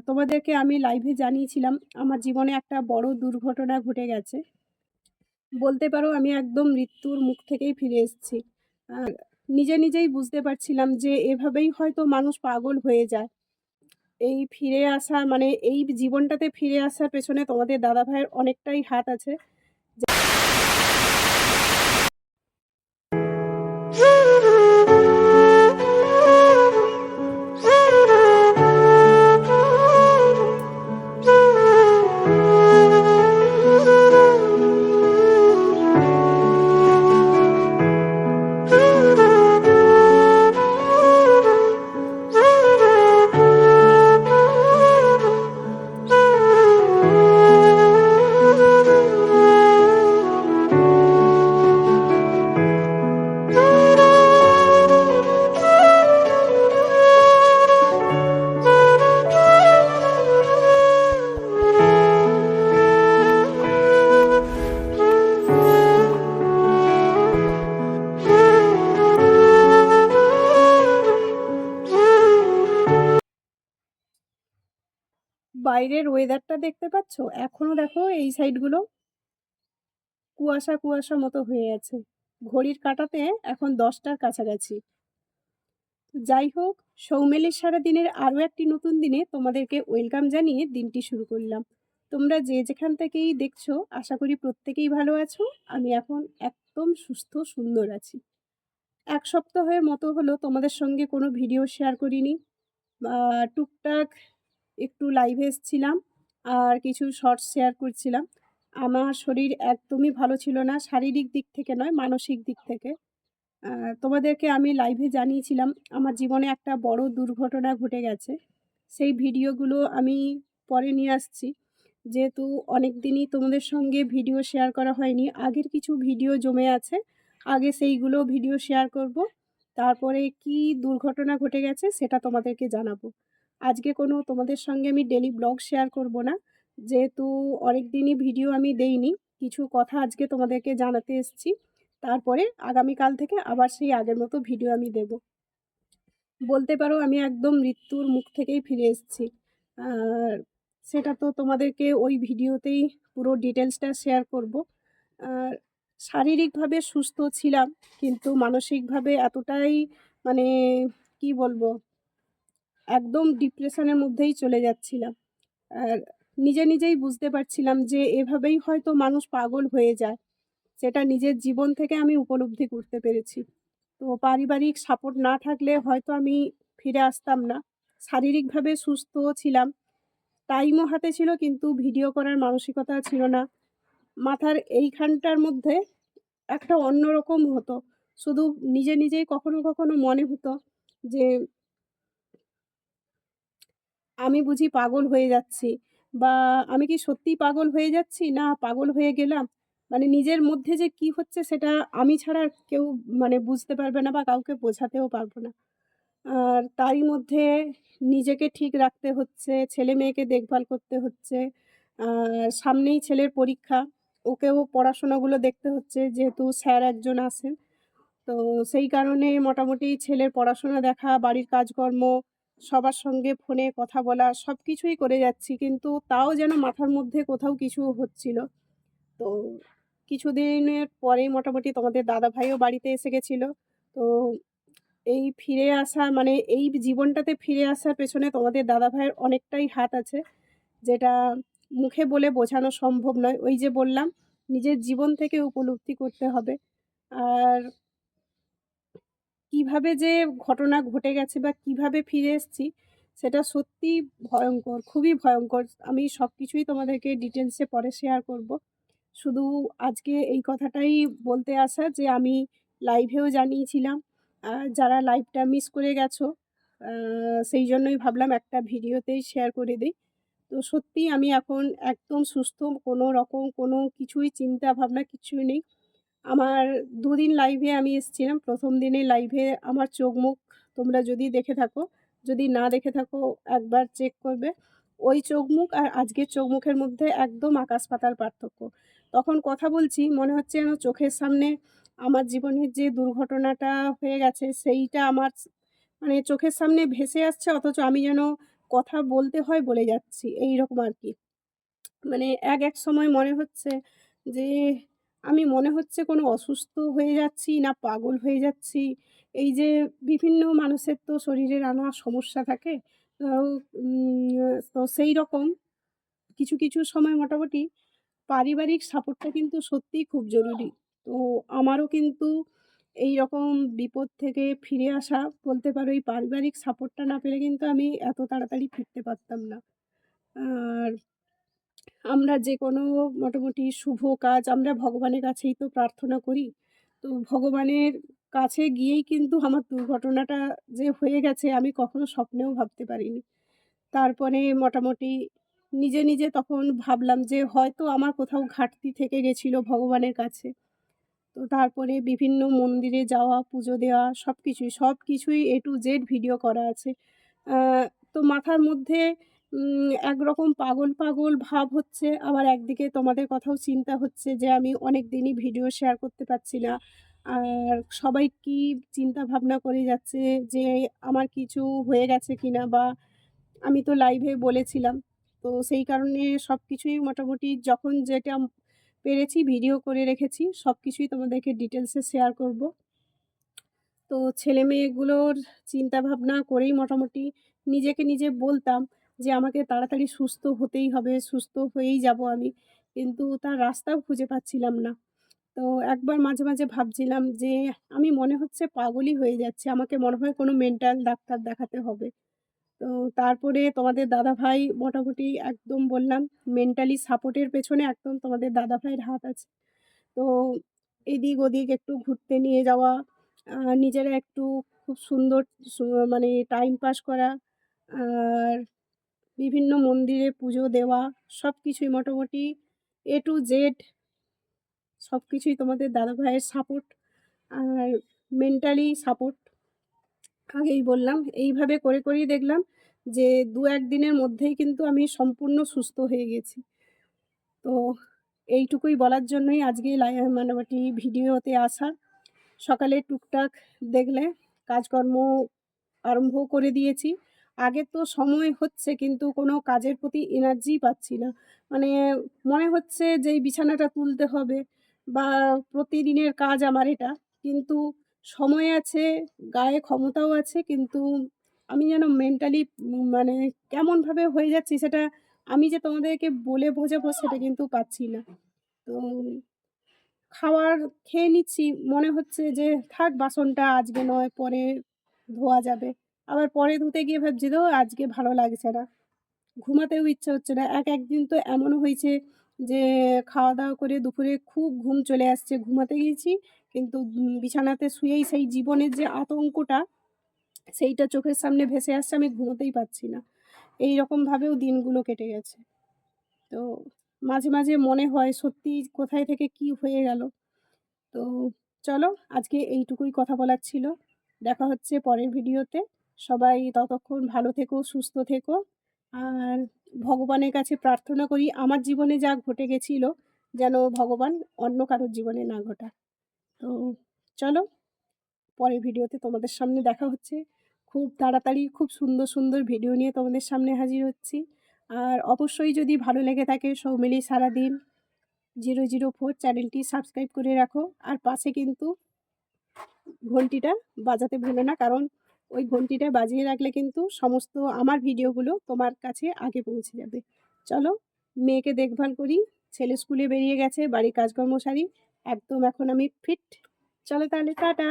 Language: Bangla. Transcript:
তোমাদেরকে আমি লাইভে জানিয়েছিলাম, আমার জীবনে একটা বড় দুর্ঘটনা ঘটে গেছে। বলতে পারো আমি একদম মৃত্যুর মুখ থেকেই ফিরে এসেছি। নিজে নিজেই বুঝতে পারছিলাম যে এভাবেই হয়তো মানুষ পাগল হয়ে যায়। এই ফিরে আসা মানে এই জীবনটাতে ফিরে আসার পেছনে তোমাদের দাদা ভাইয়ের অনেকটাই হাত আছে। বাইরের ওয়েদারটা দেখতে পাচ্ছ? এখনও দেখো এই সাইডগুলো কুয়াশা কুয়াশা মতো হয়ে আছে। ঘড়ির কাটাতে এখন দশটার কাছাকাছি। যাই হোক, সৌমেলির সারাদিনের আরও একটি নতুন দিনে তোমাদেরকে ওয়েলকাম জানিয়ে দিনটি শুরু করলাম। তোমরা যে যেখান থেকেই দেখছ, আশা করি প্রত্যেকেই ভালো আছো। আমি এখন একদম সুস্থ, সুন্দর আছি। এক সপ্তাহের মতো হলো তোমাদের সঙ্গে কোনো ভিডিও শেয়ার করিনি। টুকটাক একটু লাইভে এসেছিলাম আর কিছু শর্টস শেয়ার করছিলাম। আমার শরীর একদমই ভালো ছিল না, শারীরিক দিক থেকে নয়, মানসিক দিক থেকে। তোমাদেরকে আমি লাইভে জানিয়েছিলাম, আমার জীবনে একটা বড় দুর্ঘটনা ঘটে গেছে। সেই ভিডিওগুলো আমি পরে নিয়ে আসছি। যেহেতু অনেক দিনই তোমাদের সঙ্গে ভিডিও শেয়ার করা হয়নি, আগের কিছু ভিডিও জমে আছে, আগে সেইগুলো ভিডিও শেয়ার করব। তারপরে কি দুর্ঘটনা ঘটে গেছে সেটা তোমাদেরকে জানাব। আজকে কোনো তোমাদের সঙ্গে আমি ডেলি ব্লগ শেয়ার করব না। যেহেতু অনেক দিনই ভিডিও আমি দেইনি, কিছু কথা আজকে তোমাদেরকে জানাতে এসেছি। তারপরে আগামীকাল থেকে আবার সেই আগের মতো ভিডিও আমি দেব। বলতে পারো আমি একদম মৃত্যুর মুখ থেকেই ফিরে এসেছি। আর সেটা তো তোমাদেরকে ওই ভিডিওতেই পুরো ডিটেলসটা শেয়ার করব। আর শারীরিকভাবে সুস্থ ছিলাম, কিন্তু মানসিকভাবে এতটাই মানে কি বলব একদম ডিপ্রেশনের মধ্যেই চলে যাচ্ছিলাম। আর নিজে নিজেই বুঝতে পারছিলাম যে এভাবেই হয়তো মানুষ পাগল হয়ে যায়। সেটা নিজের জীবন থেকে আমি উপলব্ধি করতে পেরেছি। তো পারিবারিক সাপোর্ট না থাকলে হয়তো আমি ফিরে আসতাম না। শারীরিকভাবে সুস্থও ছিলাম। টাইমও হাতে ছিল কিন্তু ভিডিও করার মানসিকতা ছিল না। মাথার এইখানটার মধ্যে একটা অন্যরকম হতো। শুধু নিজে নিজেই কখনো কখনো মনে হতো যে আমি বুঝি পাগল হয়ে যাচ্ছি বা আমি কি সত্যিই পাগল হয়ে যাচ্ছি? না, পাগল হয়ে গেলাম। মানে নিজের মধ্যে যে কি হচ্ছে সেটা আমি ছাড়া কেউ মানে বুঝতে পারবে না বা কাউকে বোঝাতেও পারব না। আর তারই মধ্যে নিজেকে ঠিক রাখতে হচ্ছে, ছেলে মেয়েকে দেখভাল করতে হচ্ছে, আর সামনেই ছেলের পরীক্ষা, ওকেও পড়াশোনাগুলো দেখতে হচ্ছে যেহেতু স্যার একজন আছেন। তো সেই কারণে মোটামুটি ছেলের পড়াশোনা দেখা, বাড়ির কাজকর্ম সবার সঙ্গে ফোনে কথা বলা সব কিছুই করে যাচ্ছি। কিন্তু তাও যেন মাথার মধ্যে কোথাও কিছু হচ্ছিল। তো কিছুদিনের পরেই মোটামুটি তোমাদের দাদা ভাইও বাড়িতে এসে গেছিল। তো এই ফিরে আসা মানে এই জীবনটাতে ফিরে আসার পেছনে তোমাদের দাদা ভাইয়ের অনেকটাই হাত আছে, যেটা মুখে বলে বোঝানো সম্ভব নয়। ওই যে বললাম, নিজের জীবন থেকে উপলব্ধি করতে হবে। আর কীভাবে যে ঘটনা ঘটে গেছে বা কীভাবে ফিরে এসেছি, সেটা সত্যিই ভয়ঙ্কর, খুবই ভয়ঙ্কর। আমি সব কিছুই তোমাদেরকে ডিটেলসে পরে শেয়ার করব। শুধু আজকে এই কথাটাই বলতে আসা যে আমি লাইভেও জানিয়েছিলাম যারা লাইভটা মিস করে গেছো সেই জন্যই ভাবলাম একটা ভিডিওতেই শেয়ার করে দিই। তো সত্যি আমি এখন একদম সুস্থ, কোনো রকম কোনো কিছুই চিন্তা ভাবনা কিছুই নেই। আমার দুদিন লাইভে আমি এসেছিলাম। প্রথম দিনে লাইভে আমার চোখ মুখ তোমরা যদি দেখে থাকো যদি না দেখে থাকো একবার চেক করবে। ওই চোখ মুখ আর আজকের চোখ মুখের মধ্যে একদম আকাশ পাতার পার্থক্য। তখন কথা বলছি মনে হচ্ছে যেন চোখের সামনে আমার জীবনের যে দুর্ঘটনাটা হয়ে গেছে সেইটা আমার মানে চোখের সামনে ভেসে আসছে অথচ আমি যেন কথা বলতে হয় বলে যাচ্ছি এইরকম আরকি। মানে এক, এক সময় মনে হচ্ছে যে আমি মনে হচ্ছে কোনো অসুস্থ হয়ে যাচ্ছি না পাগল হয়ে যাচ্ছি। এই যে বিভিন্ন মানুষের তো শরীরে নানা সমস্যা থাকে। তো উম তো সেইরকম কিছু, কিছু সময় মোটামুটি পারিবারিক সাপোর্টটা কিন্তু সত্যিই খুব জরুরি। তো আমারও কিন্তু এই রকম বিপদ থেকে ফিরে আসা বলতে পারো এই পারিবারিক সাপোর্টটা না পেলে কিন্তু আমি এত তাড়াতাড়ি ফিরতে পারতাম না। আর আমরা যে কোনো মোটামুটি শুভ কাজ আমরা ভগবানের কাছেই তো প্রার্থনা করি। তো ভগবানের কাছে গিয়েই কিন্তু আমার দুর্ঘটনাটা যে হয়ে গেছে আমি কখনো স্বপ্নেও ভাবতে পারিনি। তারপরে মোটামুটি নিজে, নিজে তখন ভাবলাম যে হয়তো আমার কোথাও ঘাটতি থেকে গেছিল ভগবানের কাছে। তো তারপরে বিভিন্ন মন্দিরে যাওয়া, পুজো দেওয়া সব কিছুই সব কিছুই এ টু জেড ভিডিও করা আছে। তো মাথার মধ্যে একরকম পাগল, পাগল ভাব হচ্ছে। আবার একদিকে তোমাদের কথাও চিন্তা হচ্ছে যে আমি অনেক দিনই ভিডিও শেয়ার করতে পারছি না। আর সবাই কি চিন্তা ভাবনা করে যাচ্ছে যে আমার কিছু হয়ে গেছে কিনা বা আমি তো লাইভে বলেছিলাম। তো সেই কারণে সব কিছুই মোটামুটি যখন যেটা পেরেছি ভিডিও করে রেখেছি। সব কিছুই তোমাদেরকে ডিটেলসে শেয়ার করব। তো ছেলেমেয়েগুলোর চিন্তাভাবনা করেই মোটামুটি নিজেকে নিজে বলতাম যে আমাকে তাড়াতাড়ি সুস্থ হতেই হবে, সুস্থ হয়েই যাব আমি। কিন্তু তার রাস্তাও খুঁজে পাচ্ছিলাম না। তো একবার মাঝে, মাঝে ভাবছিলাম যে আমি মনে হচ্ছে পাগলই হয়ে যাচ্ছে আমাকে মনে হয় কোনো মেন্টাল ডাক্তার দেখাতে হবে। তো তারপরে তোমাদের দাদাভাই মোটামুটি একদম বললাম মেন্টালি সাপোর্টের পেছনে একদম তোমাদের দাদাভাইয়ের হাত আছে। তো এদিক ওদিক একটু ঘুরতে নিয়ে যাওয়া, নিজেরা একটু খুব সুন্দর মানে টাইম পাস করা, আর বিভিন্ন মন্দিরে পুজো দেওয়া সব কিছুই মোটামুটি এ টু জেড সব কিছুই তোমাদের দাদাভাইয়ের সাপোর্ট আর মেন্টালি সাপোর্ট। আগেই বললাম এইভাবে করে, করেই দেখলাম যে ২-১ দিনের মধ্যেই কিন্তু আমি সম্পূর্ণ সুস্থ হয়ে গেছি। তো এইটুকুই বলার জন্যই আজকে মোটামুটি ভিডিওতে আসা। সকালে টুকটাক দেখলে কাজকর্ম আরম্ভ করে দিয়েছি। আগে তো সময় হচ্ছে কিন্তু কোনো কাজের প্রতি এনার্জিই পাচ্ছি না। মানে মনে হচ্ছে যে এই বিছানাটা তুলতে হবে বা প্রতিদিনের কাজ আমার এটা। কিন্তু সময় আছে, গায়ে ক্ষমতাও আছে কিন্তু আমি যেন মেন্টালি মানে কেমনভাবে হয়ে যাচ্ছি সেটা আমি যে তোমাদেরকে বলে বোঝাবো সেটা কিন্তু পাচ্ছি না। তো খাওয়ার খেয়ে নিচ্ছি মনে হচ্ছে যে থাক বাসনটা আজকে নয় পরে ধোয়া যাবে। আবার পরে ধুতে গিয়ে ভাবছি তো আজকে ভালো লাগছে না। ঘুমাতেও ইচ্ছে হচ্ছে না। এক, একদিন তো এমনও হয়েছে যে খাওয়া-দাওয়া করে দুপুরে খুব ঘুম চলে আসছে। ঘুমাতে গিয়েছি কিন্তু বিছানাতে শুয়েই সেই জীবনের যে আতঙ্কটা সেইটা চোখের সামনে ভেসে আসছে আমি ঘুমোতেই পারছি না। এই এইরকমভাবেও দিনগুলো কেটে গেছে। তো মাঝে, মাঝে মনে হয় সত্যি কোথায় থেকে কি হয়ে গেল। তো চলো আজকে এইটুকুই কথা বলার ছিল। দেখা হচ্ছে পরের ভিডিওতে। সবাই ততক্ষণ ভালো থেকো, সুস্থ থেকো। আর ভগবানের কাছে প্রার্থনা করি আমার জীবনে যা ঘটে গেছিল যেন ভগবান অন্য কারোর জীবনে না ঘটায়। তো চলো পরের ভিডিওতে তোমাদের সামনে দেখা হচ্ছে। খুব তাড়াতাড়ি খুব সুন্দর, সুন্দর ভিডিও নিয়ে তোমাদের সামনে হাজির হচ্ছি। আর অবশ্যই যদি ভালো লেগে থাকে সৌমিলি সারাদিন 004 চ্যানেলটি সাবস্ক্রাইব করে রাখো। আর পাশে কিন্তু ঘন্টিটা বাজাতে ভুলো না। কারণ ওই ঘন্টিটা বাজিয়ে রাখলে কিন্তু সমস্ত আমার ভিডিওগুলো তোমার কাছে আগে পৌঁছে যাবে। চলো, মেয়েকে দেখভাল করি, ছেলে স্কুলে বেরিয়ে গেছে, বাড়ির কাজকর্ম সারি, একদম এখন আমি ফিট চলো তাহলে, টাটা।